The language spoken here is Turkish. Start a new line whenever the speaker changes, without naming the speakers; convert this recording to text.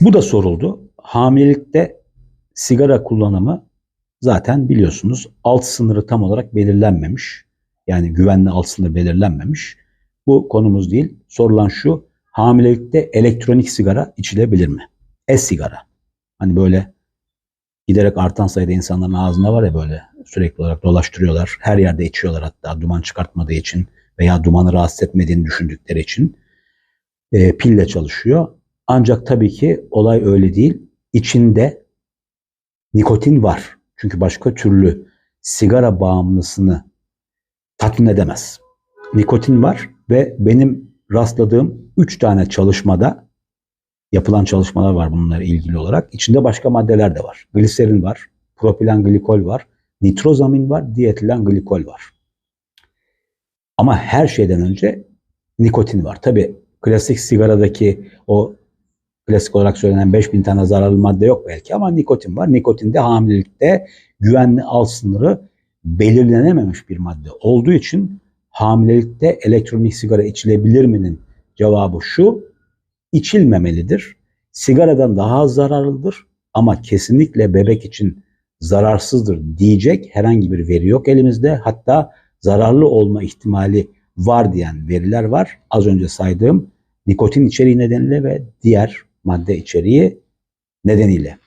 Bu da soruldu. Hamilelikte sigara kullanımı zaten biliyorsunuz alt sınırı tam olarak belirlenmemiş. Yani güvenli alt sınırı belirlenmemiş. Bu konumuz değil. Sorulan şu. Hamilelikte elektronik sigara içilebilir mi? E-sigara. Hani böyle giderek artan sayıda insanların ağzında var ya böyle sürekli olarak dolaştırıyorlar. Her yerde içiyorlar hatta duman çıkartmadığı için veya dumanı rahatsız etmediğini düşündükleri için. E, pille çalışıyor. Ancak tabii ki olay öyle değil. İçinde nikotin var. Çünkü başka türlü sigara bağımlısını tatmin edemez. Nikotin var ve benim rastladığım 3 tane çalışmada yapılan çalışmalar var bununla ilgili olarak. İçinde başka maddeler de var. Gliserin var, propilen glikol var, nitrozamin var, dietilen glikol var. Ama her şeyden önce nikotin var. Tabii klasik sigaradaki o klasik olarak söylenen 5000 tane zararlı madde yok belki ama nikotin var. Nikotin de hamilelikte güvenli alt sınırı belirlenememiş bir madde olduğu için hamilelikte elektronik sigara içilebilir mi'nin cevabı şu. içilmemelidir. Sigaradan daha az zararlıdır ama kesinlikle bebek için zararsızdır diyecek herhangi bir veri yok elimizde. Hatta zararlı olma ihtimali var diyen veriler var. Az önce saydığım nikotin içeriği nedeniyle ve diğer madde içeriği nedeniyle.